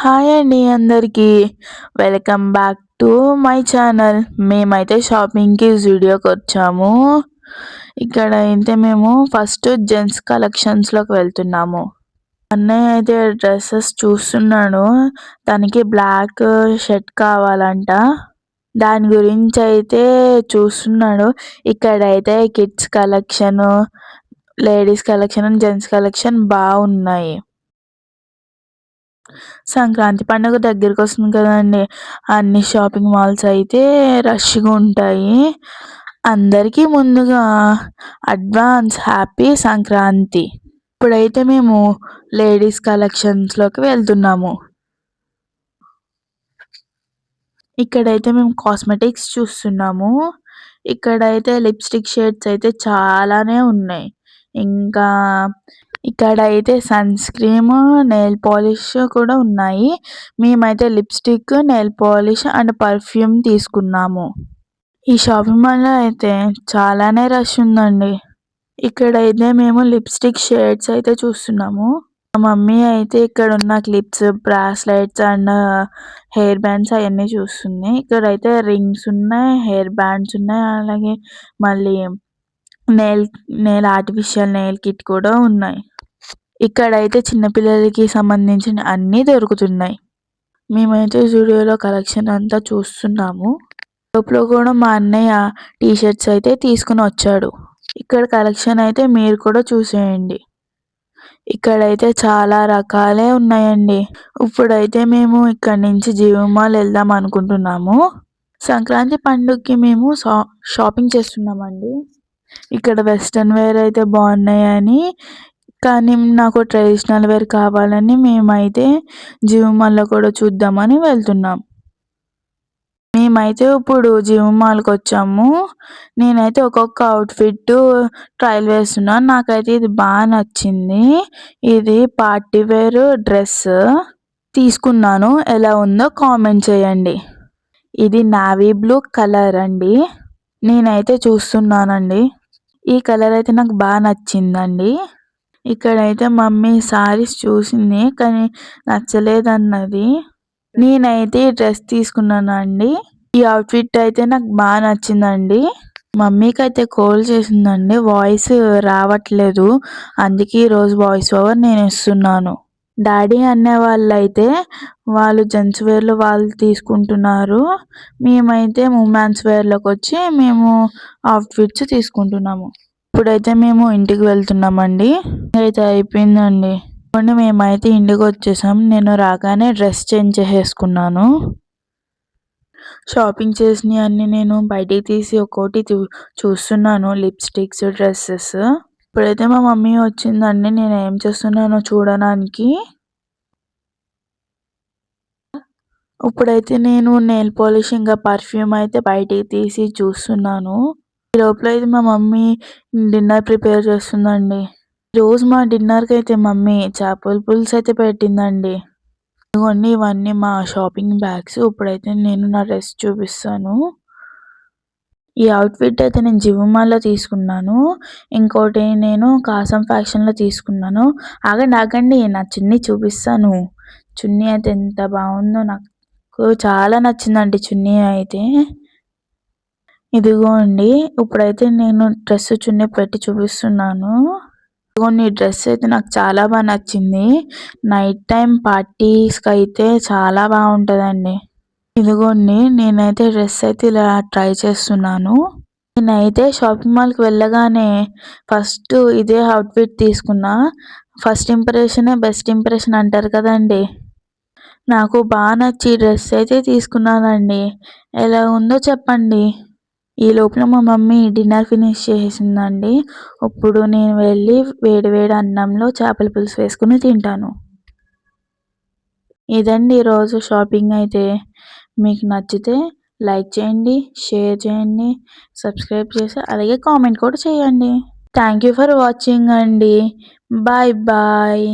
Hi అండి అందరికీ. Welcome back to my channel మేమైతే షాపింగ్కి జూడియోకి వచ్చాము. ఇక్కడ అయితే మేము ఫస్ట్ జెంట్స్ కలెక్షన్స్లోకి వెళ్తున్నాము. అన్నయ్య అయితే డ్రెస్సెస్ చూస్తున్నాడు. తనకి బ్లాక్ షర్ట్ కావాలంట. దాని గురించి అయితే చూస్తున్నాడు. ఇక్కడైతే kids collection ladies collection gents collection బాగున్నాయి. సంక్రాంతి పండుగ దగ్గరికి వస్తుంది కదండి. అన్ని షాపింగ్ మాల్స్ అయితే రష్గా ఉంటాయి. అందరికీ ముందుగా అడ్వాన్స్ హ్యాపీ సంక్రాంతి. ఇప్పుడైతే మేము లేడీస్ కలెక్షన్స్లోకి వెళ్తున్నాము. ఇక్కడైతే మేము కాస్మెటిక్స్ చూస్తున్నాము. ఇక్కడైతే లిప్స్టిక్ షేడ్స్ అయితే చాలానే ఉన్నాయి. ఇంకా ఇక్కడ అయితే సన్ స్క్రీమ్ నెయిల్ పాలిష్ కూడా ఉన్నాయి. మేమైతే lipstick nail polish and perfume తీసుకున్నాము. ఈ షాపింగ్ మాల్లో అయితే చాలానే రష్ ఉందండి. ఇక్కడైతే మేము లిప్స్టిక్ షేడ్స్ అయితే చూస్తున్నాము. మా మమ్మీ అయితే ఇక్కడ ఉన్న clips bracelets and hair bands అవన్నీ చూస్తుంది. ఇక్కడైతే రింగ్స్ ఉన్నాయి హెయిర్ బ్యాండ్స్ ఉన్నాయి అలాగే మళ్ళీ nail nail artificial nail kit కూడా ఉన్నాయి. ఇక్కడైతే చిన్నపిల్లలకి సంబంధించిన అన్నీ దొరుకుతున్నాయి. మేమైతే జూడియోలో కలెక్షన్ అంతా చూస్తున్నాము. లోపల కూడా మా అన్నయ్య టీ షర్ట్స్ అయితే తీసుకుని వచ్చాడు. ఇక్కడ కలెక్షన్ అయితే మీరు కూడా చూసేయండి. ఇక్కడైతే చాలా రకాలే ఉన్నాయండి. ఇప్పుడైతే మేము ఇక్కడ నుంచి జీవమాల్ వెళ్దాం అనుకుంటున్నాము. సంక్రాంతి పండుగకి మేము షాపింగ్ చేస్తున్నామండి. ఇక్కడ వెస్ట్రన్ వేర్ అయితే బాగున్నాయని కానీ నాకు ట్రెడిషనల్ వేర్ కావాలని మేమైతే జీవమాల్లో కూడా చూద్దామని వెళ్తున్నాం. మేమైతే ఇప్పుడు జీవమాల్కి వచ్చాము. నేనైతే ఒక్కొక్క అవుట్ఫిట్ ట్రయల్ వేస్తున్నాను. నాకైతే ఇది బాగా నచ్చింది. ఇది పార్టీ వేర్ డ్రెస్ తీసుకున్నాను. ఎలా ఉందో కామెంట్ చేయండి. ఇది నావీ బ్లూ కలర్ అండి. నేనైతే చూస్తున్నానండి. ఈ కలర్ అయితే నాకు బాగా నచ్చిందండి. ఇక్కడైతే మమ్మీ సారీస్ చూసింది కానీ నచ్చలేదన్నది. నేనైతే ఈ డ్రెస్ తీసుకున్నానండి. ఈ అవుట్ఫిట్ అయితే నాకు బాగా నచ్చిందండి. మమ్మీకి అయితే కోల్ చేసిందండి వాయిస్ రావట్లేదు. అందుకే ఈరోజు వాయిస్ ఓవర్ నేను ఇస్తున్నాను. డాడీ అనే వాళ్ళు అయితే వాళ్ళు జెంట్స్ వేర్లో వాళ్ళు తీసుకుంటున్నారు. మేమైతే ఉమెన్స్ వేర్లోకి వచ్చి మేము అవుట్ఫిట్స్ తీసుకుంటున్నాము. ఇప్పుడైతే మేము ఇంటికి వెళ్తున్నామండి. అయితే అయిపోయిందండి. చూడండి మేమైతే ఇంటికి వచ్చేసాం. నేను రాగానే డ్రెస్ చేంజ్ చేసేసుకున్నాను. షాపింగ్ చేసినవి అన్ని నేను బయటికి తీసి ఒక్కోటి చూస్తున్నాను. Lipsticks dresses. ఇప్పుడైతే మా మమ్మీ వచ్చిందండి. నేను ఏం చేస్తున్నానో చూడడానికి. ఇప్పుడైతే నేను నెయిల్ పాలిష్ ఇంకా పర్ఫ్యూమ్ అయితే బయటికి తీసి చూస్తున్నాను. ఈ లోపల అయితే మా మమ్మీ డిన్నర్ ప్రిపేర్ చేస్తుందండి. రోజు మా డిన్నర్కి అయితే మమ్మీ చేపల పులుసు అయితే పెట్టిందండి. ఇదిగోండి ఇవన్నీ మా షాపింగ్ బ్యాగ్స్. ఇప్పుడైతే నేను నా డ్రెస్ చూపిస్తాను. ఈ అవుట్ఫిట్ అయితే నేను జివమాల్లో తీసుకున్నాను. ఇంకోటి నేను కాసం ఫ్యాషన్లో తీసుకున్నాను. ఆగండి ఆగండి నా చున్నీ చూపిస్తాను. చున్నీ అయితే ఎంత బాగుందో నాకు. చాలా నచ్చిందండి చున్నీ అయితే. ఇదిగోండి ఇప్పుడైతే నేను డ్రెస్ చున్నీ పెట్టి చూపిస్తున్నాను. ఇదిగోండి డ్రెస్ అయితే నాకు చాలా బాగా నచ్చింది. నైట్ టైం పార్టీస్కి అయితే చాలా బాగుంటుందండి ఇదిగోండి నేనైతే డ్రెస్ అయితే ఇలా ట్రై చేస్తున్నాను. నేనైతే షాపింగ్ మాల్కి వెళ్ళగానే ఫస్ట్ ఇదే అవుట్ఫిట్ తీసుకున్నా. ఫస్ట్ ఇంప్రెషనే బెస్ట్ ఇంప్రెషన్ అంటారు కదండి. నాకు బాగా నచ్చి డ్రెస్ అయితే తీసుకున్నానండి. ఎలా ఉందో చెప్పండి. ఈ లోపల మా మమ్మీ డిన్నర్ ఫినిష్ చేసిందండి. ఇప్పుడు నేను వెళ్ళి వేడి వేడి అన్నంలో చేపల పులుసు వేసుకుని తింటాను. ఇదండి ఈరోజు షాపింగ్ అయితే. మీకు నచ్చితే లైక్ చేయండి షేర్ చేయండి సబ్స్క్రైబ్ చేసి అలాగే కామెంట్ కూడా చేయండి. థ్యాంక్ యూ ఫర్ వాచింగ్ అండి. Bye bye.